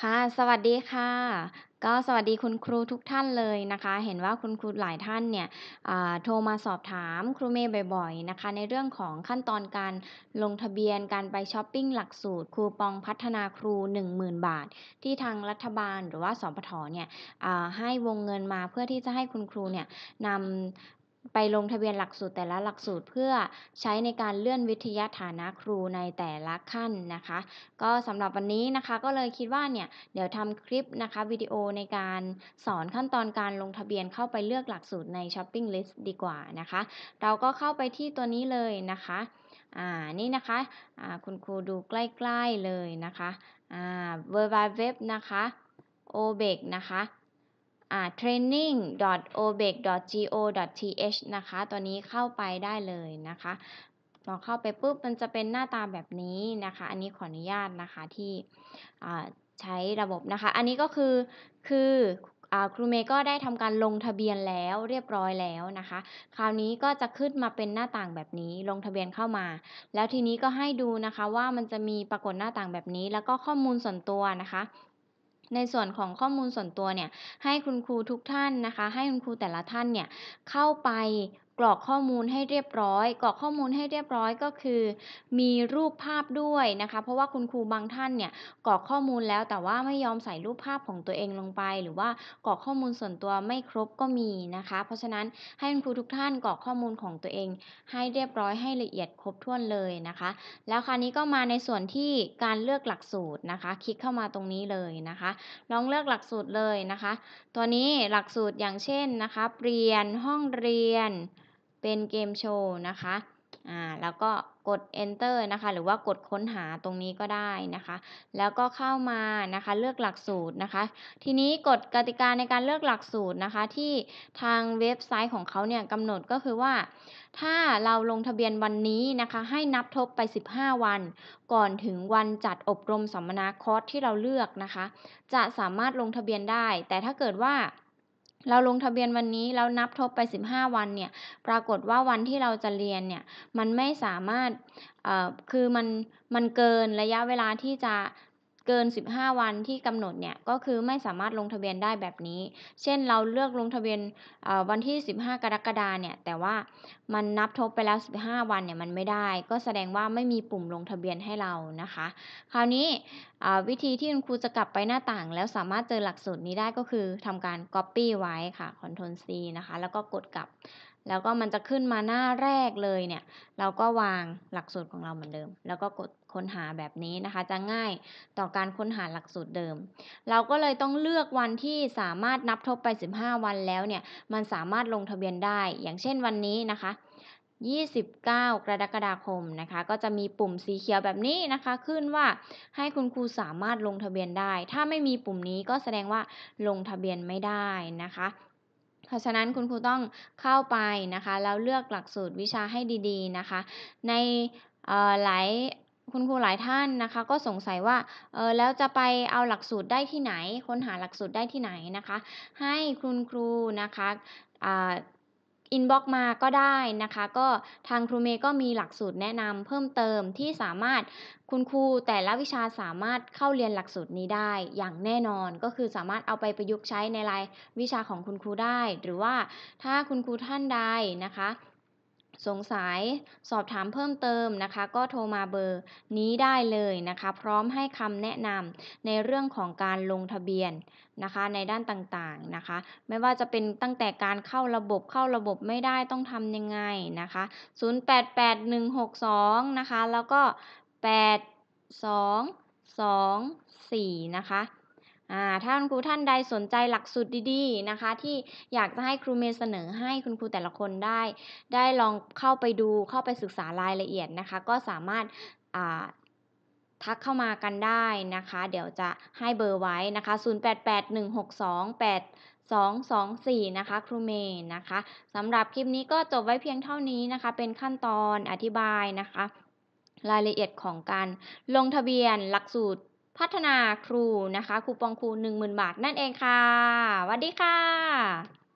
ค่ะ สวัสดีค่ะ ก็สวัสดีคุณครูทุกท่านเลยนะคะ เห็นว่าคุณครูหลายท่านเนี่ย อ่า โทรมาสอบถามครูเมย์บ่อยๆ นะคะ ในเรื่องของขั้นตอนการลงทะเบียนการไปช้อปปิ้งหลักสูตรคูปองพัฒนาครู 10,000 บาท ที่ทางรัฐบาลหรือว่า สพท.เนี่ย อ่า ให้วงเงินมาเพื่อที่จะให้คุณครูเนี่ยนำ ไปลงทะเบียนหลักสูตรแต่ละหลักสูตรเพื่อใช้ในการเลื่อนวิทยาฐานะครูในแต่ละขั้นนะคะ ก็สำหรับวันนี้นะคะก็เลยคิดว่าเนี่ยเดี๋ยวทำคลิปนะคะวิดีโอในการสอนขั้นตอนการลงทะเบียนเข้าไปเลือกหลักสูตรใน Shopping List ดีกว่านะคะ เราก็เข้าไปที่ตัวนี้เลยนะคะอ่านี่นะคะอ่าคุณครูดูใกล้ๆเลยนะคะอ่า www นะคะ obec นะคะ training.obec.go.th นะคะ ตัวนี้เข้าไปได้เลยนะคะพอเข้าไปปุ๊บมันจะเป็นหน้าตาแบบนี้นะคะ อันนี้ขออนุญาตนะคะที่ใช้ระบบนะคะ อันนี้ก็คือคืออครูเมย์ก็ได้ทำการลงทะเบียนแล้วเรียบร้อยแล้วนะคะ คราวนี้ก็จะขึ้นมาเป็นหน้าต่างแบบนี้ลงทะเบียนเข้ามา แล้วทีนี้ก็ให้ดูนะคะว่ามันจะมีปรากฏหน้าต่างแบบนี้ แล้วก็ข้อมูลส่วนตัวนะคะ ในส่วนของข้อมูลส่วนตัวเนี่ยให้คุณครูทุกท่านนะคะ ให้คุณครูแต่ละท่านเนี่ยเข้าไป กรอกข้อมูลให้เรียบร้อย กรอกข้อมูลให้เรียบร้อยก็คือ มีรูปภาพด้วยนะคะ เพราะว่าคุณครูบางท่านเนี่ยกรอกข้อมูลแล้วแต่ว่าไม่ยอมใส่รูปภาพของตัวเองลงไป หรือว่ากรอกข้อมูลส่วนตัวไม่ครบก็มีนะคะ เพราะฉะนั้นให้คุณครูทุกท่านกรอกข้อมูลของตัวเอง ให้เรียบร้อยให้ละเอียดครบถ้วนเลยนะคะ แล้วคราวนี้ก็มาในส่วนที่การเลือกหลักสูตรนะคะ คลิกเข้ามาตรงนี้เลยนะคะ ลองเลือกหลักสูตรเลยนะคะ ตัวนี้หลักสูตรอย่างเช่นนะคะเปลี่ยนห้องเรียน เป็นเกมโชว์นะคะอ่าแล้วก็กด enter นะคะ หรือว่ากดค้นหาตรงนี้ก็ได้นะคะ แล้วก็เข้ามานะคะเลือกหลักสูตรนะคะ ทีนี้กฎกติกาในการเลือกหลักสูตรนะคะ ที่ทางเว็บไซต์ของเขาเนี่ยกำหนดก็คือว่า ถ้าเราลงทะเบียนวันนี้นะคะ ให้นับทบไป 15 วัน ก่อนถึงวันจัดอบรมสัมมนาคอร์สที่เราเลือกนะคะ จะสามารถลงทะเบียนได้ แต่ถ้าเกิดว่า เราลงทะเบียนวันนี้แล้วนับทบไป 15 วันเนี่ยปรากฏว่าวันที่เราจะเรียนเนี่ยมันไม่สามารถคือมันมันเกินระยะเวลาที่จะ เกิน 15 วันที่กำหนดเนี่ยก็คือไม่สามารถลงทะเบียนได้แบบนี้ เช่นเราเลือกลงทะเบียนอ่อวันที่ 15 กรกฎาเนี่ยแต่ว่ามันนับทบไปแล้ว 15 วันเนี่ยมันไม่ได้ ก็แสดงว่าไม่มีปุ่มลงทะเบียนให้เรานะคะ คราวนี้อ่าวิธีที่คุณครูจะกลับไปหน้าต่าง แล้วสามารถเจอหลักสูตรนี้ได้ก็คือทำการก๊อบปี้ไว้ค่ะ Ctrl C นะคะ แล้วก็กดกลับ แล้วก็มันจะขึ้นมาหน้าแรกเลยเนี่ย เราก็วางหลักสูตรของเราเหมือนเดิม แล้วก็กดค้นหาแบบนี้นะคะ จะง่ายต่อการค้นหาหลักสูตรเดิม เราก็เลยต้องเลือกวันที่สามารถนับทบไป 15 วันแล้วเนี่ย มันสามารถลงทะเบียนได้ อย่างเช่นวันนี้นะคะ29 กรกฎาคมนะคะ ก็จะมีปุ่มสีเขียวแบบนี้นะคะ ขึ้นว่าให้คุณครูสามารถลงทะเบียนได้ ถ้าไม่มีปุ่มนี้ก็แสดงว่าลงทะเบียนไม่ได้นะคะ เพราะฉะนั้นคุณครูต้องเข้าไปนะคะแล้วเลือกหลักสูตรวิชาให้ดีๆนะคะ ในหลายคุณครูหลายท่านนะคะ ก็สงสัยว่าเออแล้วจะไปเอาหลักสูตรได้ที่ไหน ค้นหาหลักสูตรได้ที่ไหนนะคะ ให้คุณครูนะคะ อินบ็อกมาก็ได้นะคะ ก็ทางครูเมย์ก็มีหลักสูตรแนะนำเพิ่มเติมที่สามารถคุณครูแต่ละวิชาสามารถเข้าเรียนหลักสูตรนี้ได้อย่างแน่นอนก็คือสามารถเอาไปประยุกต์ใช้ในรายวิชาของคุณครูได้ หรือว่าถ้าคุณครูท่านใดนะคะ สงสัยสอบถามเพิ่มเติมนะคะ ก็โทรมาเบอร์นี้ได้เลยนะคะ พร้อมให้คำแนะนำในเรื่องของการลงทะเบียนนะคะในด้านต่างๆนะคะ ไม่ว่าจะเป็นตั้งแต่การเข้าระบบเข้าระบบไม่ได้ต้องทำยังไงนะคะ 088162 นะคะ แล้วก็ 8224 นะคะ อ่าถ้าคุณครูท่านใดสนใจหลักสูตรดีๆนะคะ ที่อยากจะให้ครูเมย์เสนอให้คุณครูแต่ละคนได้ ได้ลองเข้าไปดูเข้าไปศึกษารายละเอียดนะคะ ก็สามารถอ่าทักเข้ามากันได้นะคะ เดี๋ยวจะให้เบอร์ไว้นะคะ 0881628224 นะคะ ครูเมย์นะคะสำหรับคลิปนี้ก็จบไว้เพียงเท่านี้นะคะ เป็นขั้นตอนอธิบายนะคะ รายละเอียดของการลงทะเบียนหลักสูตร พัฒนาครูนะคะคูปองครู 10,000 บาทนั่นเองค่ะสวัสดีค่ะ